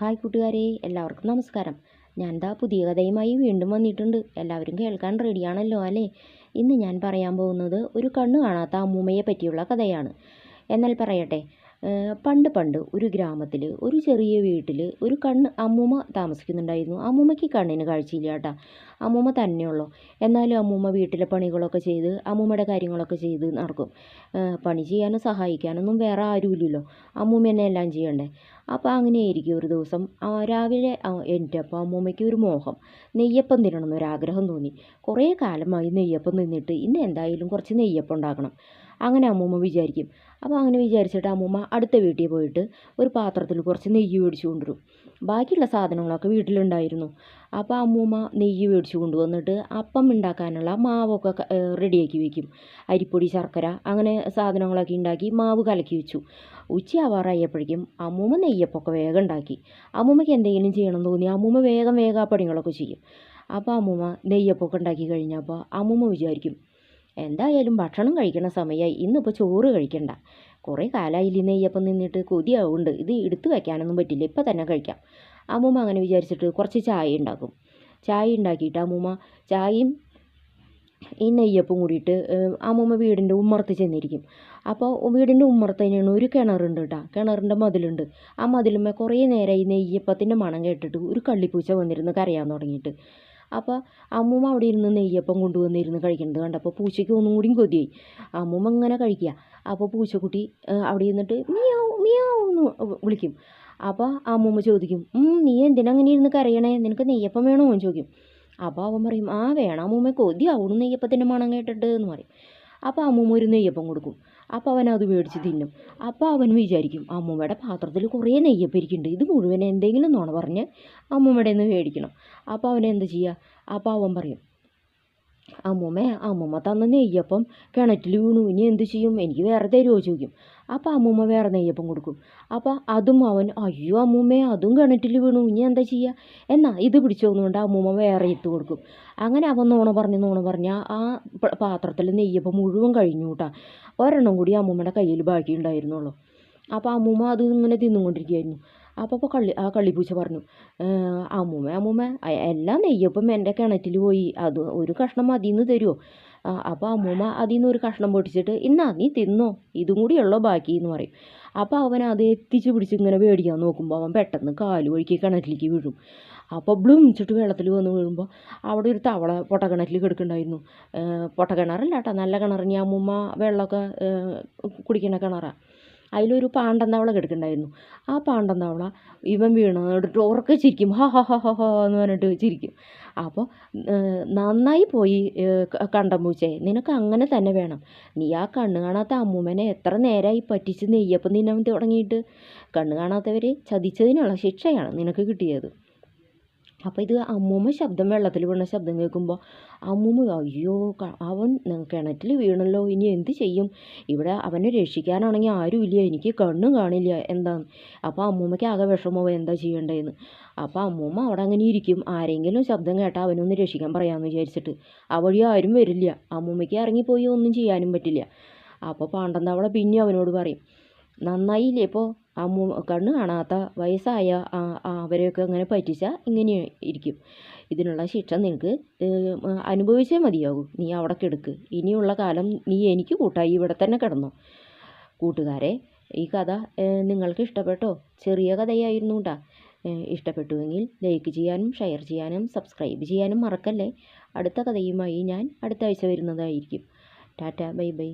Hi കൂട്ടുകാരെ എല്ലാവർക്കും നമസ്കാരം. ഞാൻ ദാ പുതിയ കഥയുമായി വീണ്ടും വന്നിട്ടുണ്ട്. എല്ലാവരും കേൾക്കാൻ റെഡിയാണല്ലോ അല്ലേ? ഇന്ന് ഞാൻ പറയാൻ പോകുന്നത് ഒരു കണ്ണ് കാണാത്ത അമ്മൂമ്മയെ പറ്റിയുള്ള കഥയാണ്. എന്നാൽ പറയട്ടെ പണ്ട് പണ്ട് ഒരു ഗ്രാമത്തിൽ ഒരു ചെറിയ വീട്ടിൽ ഒരു കണ്ണ് അമ്മൂമ്മ താമസിക്കുന്നുണ്ടായിരുന്നു. അമ്മൂമ്മയ്ക്ക് കണ്ണിന് കാഴ്ചയില്ല കേട്ടോ. അമ്മൂമ്മ തന്നെയുള്ളൂ എന്നാലും അമ്മൂമ്മ വീട്ടിലെ പണികളൊക്കെ ചെയ്ത് അമ്മൂമ്മയുടെ കാര്യങ്ങളൊക്കെ ചെയ്ത് നടക്കും. പണി ചെയ്യാനും സഹായിക്കാനൊന്നും വേറെ ആരുമില്ലല്ലോ. അമ്മൂമ്മ എന്നെ എല്ലാം ചെയ്യണ്ടേ? അപ്പോൾ അങ്ങനെയായിരിക്കും ഒരു ദിവസം. രാവിലെ അപ്പം അമ്മൂമ്മയ്ക്ക് ഒരു മോഹം. നെയ്യപ്പം തിന്നണം എന്നൊരാഗ്രഹം തോന്നി. കുറേ കാലമായി നെയ്യപ്പം തിന്നിട്ട് ഇന്ന് എന്തായാലും കുറച്ച് നെയ്യപ്പം ഉണ്ടാക്കണം. അങ്ങനെ അമ്മൂമ്മ വിചാരിക്കും. അപ്പോൾ അങ്ങനെ വിചാരിച്ചിട്ട് അമ്മൂമ്മ അടുത്ത വീട്ടിൽ പോയിട്ട് ഒരു പാത്രത്തിൽ കുറച്ച് നെയ്യ് മേടിച്ചു കൊണ്ടുവരും. ബാക്കിയുള്ള സാധനങ്ങളൊക്കെ വീട്ടിലുണ്ടായിരുന്നു. അപ്പോൾ അമ്മൂമ്മ നെയ്യ് മേടിച്ചു കൊണ്ടുവന്നിട്ട് അപ്പം ഉണ്ടാക്കാനുള്ള മാവൊക്കെ റെഡിയാക്കി വെക്കും. അരിപ്പൊടി ശർക്കര അങ്ങനെ സാധനങ്ങളൊക്കെ ഉണ്ടാക്കി മാവ് കലക്കി വെച്ചു. ഉച്ചയാവാറായപ്പോഴേക്കും അമ്മൂമ്മ നെയ്യപ്പൊക്കെ വേഗം ഉണ്ടാക്കി. അമ്മൂമ്മയ്ക്ക് എന്തെങ്കിലും ചെയ്യണമെന്ന് തോന്നി അമ്മൂമ്മ വേഗം വേഗം ആ പണികളൊക്കെ ചെയ്യും. അപ്പോൾ അമ്മൂമ്മ നെയ്യപ്പൊക്കെ ഉണ്ടാക്കി കഴിഞ്ഞപ്പോൾ അമ്മൂമ്മ വിചാരിക്കും എന്തായാലും ഭക്ഷണം കഴിക്കണ സമയമായി ഇന്നിപ്പോൾ ചോറ് കഴിക്കണ്ട. കുറേ കാലമായില്ലേ നെയ്യപ്പം നിന്നിട്ട് കൊതിയാവുണ്ട്. ഇത് എടുത്തു വയ്ക്കാനൊന്നും പറ്റില്ല. ഇപ്പം തന്നെ കഴിക്കാം. അമ്മൂമ്മ അങ്ങനെ വിചാരിച്ചിട്ട് കുറച്ച് ചായ ഉണ്ടാക്കും ചായ ഉണ്ടാക്കിയിട്ട് അമ്മൂമ്മ ചായയും ഈ നെയ്യപ്പം കൂടിയിട്ട് അമ്മൂമ്മ വീടിന്റെ ഉമ്മറത്ത് ചെന്നിരിക്കും. അപ്പോൾ വീടിന്റെ ഉമ്മറത്ത് ഒരു കിണറുണ്ട് കേട്ടോ കിണറിന്റെ മതിലുണ്ട്. ആ മതിലുമ്മ കുറേ നേരം ഈ നെയ്യപ്പത്തിന്റെ മണം കേട്ടിട്ട് ഒരു കള്ളിപ്പൂച്ച വന്നിരുന്ന് കരയാൻ തുടങ്ങിയിട്ട്. അപ്പോൾ അമ്മൂമ്മ അവിടെ ഇരുന്ന് നെയ്യപ്പം കൊണ്ടുവന്നിരുന്ന് കഴിക്കുന്നത് കണ്ടപ്പോൾ പൂച്ചയ്ക്ക് ഒന്നും കൂടിയും കൊതിയായി. അമ്മൂമ്മ ഇങ്ങനെ കഴിക്കുക. അപ്പോൾ പൂച്ചക്കുട്ടി അവിടെ ഇരുന്നിട്ട് മിയാവ് മിയാവ് എന്ന് വിളിക്കും. അപ്പോൾ അമ്മൂമ്മ ചോദിക്കും നീ എന്തിനാ അങ്ങനെ ഇരുന്ന് കരയണേ? നിനക്ക് നെയ്യപ്പം വേണോ? എന്ന് ചോദിക്കും. അപ്പോൾ അവൻ പറയും ആ വേണം അമ്മൂമ്മ കൊതിയാവണം നെയ്യപ്പത്തിന്റെ മണം കേട്ടിട്ട് എന്ന് പറയും. അപ്പോൾ അമ്മൂമ്മ ഒരു നെയ്യപ്പം കൊടുക്കും. അപ്പോൾ അവൻ അത് മേടിച്ച് തിന്നും. അപ്പോൾ അവൻ വിചാരിക്കും അമ്മൂമ്മയുടെ പാത്രത്തിൽ കുറേ നെയ്യപ്പം ഇരിക്കുന്നുണ്ട് ഇത് മുഴുവൻ എന്തെങ്കിലും നുണ പറഞ്ഞ് അമ്മൂമ്മയുടെ നിന്ന് മേടിക്കണം. അപ്പോൾ അവൻ എന്ത് ചെയ്യുക അപ്പോൾ അവൻ പറയും അമ്മൂമ്മേ അമ്മൂമ്മ തന്ന നെയ്യപ്പം കിണറ്റിൽ വീണു. ഇനി എന്ത് ചെയ്യും? എനിക്ക് വേറെ തരുമോ ചോദിക്കും. അപ്പോൾ അമ്മൂമ്മ വേറെ നെയ്യപ്പം കൊടുക്കും. അപ്പോൾ അതും അവൻ അയ്യോ അമ്മൂമ്മേ അതും കിണറ്റിൽ വീണു. ഇനി എന്താ ചെയ്യുക എന്നാ ഇത് പിടിച്ചോന്നുകൊണ്ട് അമ്മൂമ്മ വേറെ ഇട്ട് കൊടുക്കും. അങ്ങനെ അവൻ നോണ പറഞ്ഞ് നോണ പറഞ്ഞ് ആ പാത്രത്തിൽ നെയ്യപ്പം മുഴുവൻ കഴിഞ്ഞു കേട്ടാ ഒരെണ്ണം കൂടി അമ്മൂമ്മയുടെ കയ്യിൽ ബാക്കി ഉണ്ടായിരുന്നുള്ളൂ അപ്പോൾ അമ്മൂമ്മ അത് ഇങ്ങനെ തിന്നുകൊണ്ടിരിക്കുകയായിരുന്നു. അപ്പോൾ കള്ളി ആ കള്ളിപ്പൂച്ച പറഞ്ഞു "ഏഹ്, അമ്മൂമ്മ അമ്മൂമ്മ എല്ലാം നെയ്യപ്പം എന്റെ കിണറ്റിൽ പോയി അത് ഒരു കഷ്ണം മതിയെന്ന് തരുമോ അപ്പോൾ അമ്മൂമ്മ അതിൽ നിന്ന് ഒരു കഷ്ണം പൊട്ടിച്ചിട്ട് ഇന്നാ നീ തിന്നോ ഇതും കൂടി ഉള്ളോ ബാക്കി എന്ന് പറയും. അപ്പോൾ അവൻ അത് എത്തിച്ച് പിടിച്ച് ഇങ്ങനെ മേടിക്കാൻ നോക്കുമ്പോൾ അവൻ പെട്ടെന്ന് കാൽ ഒഴുക്കി കിണറ്റിലേക്ക് വീഴും. അപ്പോൾ ബ്ലൂമിച്ചിട്ട് വെള്ളത്തിൽ വന്ന് വീഴുമ്പോൾ അവിടെ ഒരു തവള പൊട്ടക്കിണറ്റിൽ കിടക്കുന്നുണ്ടായിരുന്നു. പൊട്ടക്കിണറല്ല കേട്ടോ നല്ല ഞാൻ അമ്മൂമ്മ വെള്ളമൊക്കെ കുടിക്കുന്ന കിണറാണ് അതിലൊരു പാണ്ടൻ തവള കിടക്കുന്നുണ്ടായിരുന്നു. ആ പാണ്ടൻ തവള ഇവൻ വീണ്. എടുത്തിട്ട് ഉറക്കെ ചിരിക്കും. ഹാ ഹാ ഹാ ഹാ എന്ന് പറഞ്ഞിട്ട് ചിരിക്കും. അപ്പോൾ നന്നായി പോയി കണ്ടമ്പൂച്ചേ നിനക്ക് അങ്ങനെ തന്നെ വേണം. നീ ആ കണ്ണ് കാണാത്ത അമ്മൂമ്മനെ എത്ര നേരമായി പറ്റിച്ച് നെയ്യപ്പം തിന്നാൻ തുടങ്ങിയിട്ട്? കണ്ണ് കാണാത്തവരെ ചതിച്ചതിനുള്ള ശിക്ഷയാണ് നിനക്ക് കിട്ടിയത്. അപ്പോൾ ഇത് അമ്മൂമ്മ ശബ്ദം വെള്ളത്തിൽ വീണ ശബ്ദം കേൾക്കുമ്പോൾ അമ്മൂമ്മ അയ്യോ അവൻ കിണറ്റിൽ വീണല്ലോ ഇനി എന്ത് ചെയ്യും? ഇവിടെ അവനെ രക്ഷിക്കാനാണെങ്കിൽ ആരുമില്ല എനിക്ക് കണ്ണും കാണില്ല എന്താന്ന്? അപ്പോൾ അമ്മൂമ്മയ്ക്ക് ആകെ വിഷമോ എന്താ ചെയ്യേണ്ടതെന്ന് അപ്പോൾ അമ്മൂമ്മ അവിടെ അങ്ങനെ ഇരിക്കും. ആരെങ്കിലും ശബ്ദം കേട്ടാൽ അവനൊന്ന് രക്ഷിക്കാൻ പറയാമെന്ന് വിചാരിച്ചിട്ട്. ആ വഴി ആരും വരില്ല. അമ്മൂമ്മയ്ക്ക് ഇറങ്ങിപ്പോയി ഒന്നും ചെയ്യാനും പറ്റില്ല. അപ്പോൾ പാണ്ടൻ തവള പിന്നെ അവനോട് പറയും നന്നായില്ലേ ഇപ്പോൾ അമ്മൂ കണ്ണ് കാണാത്ത വയസ്സായ ആ അവരെയൊക്കെ അങ്ങനെ പറ്റിച്ചാൽ ഇങ്ങനെ ഇരിക്കും. ഇതിനുള്ള ശിക്ഷ നിനക്ക് അനുഭവിച്ചേ മതിയാകൂ. നീ അവിടെ കിടക്ക്. ഇനിയുള്ള കാലം നീ എനിക്ക് കൂട്ടായി. ഇവിടെ തന്നെ കിടന്നോ. കൂട്ടുകാരെ ഈ കഥ നിങ്ങൾക്ക് ഇഷ്ടപ്പെട്ടോ? ചെറിയ കഥയായിരുന്നു കേട്ടോ ഇഷ്ടപ്പെട്ടുവെങ്കിൽ ലൈക്ക് ചെയ്യാനും ഷെയർ ചെയ്യാനും സബ്സ്ക്രൈബ് ചെയ്യാനും മറക്കല്ലേ? അടുത്ത കഥയുമായി ഞാൻ അടുത്ത ആഴ്ച വരുന്നതായിരിക്കും. Tata bye bye.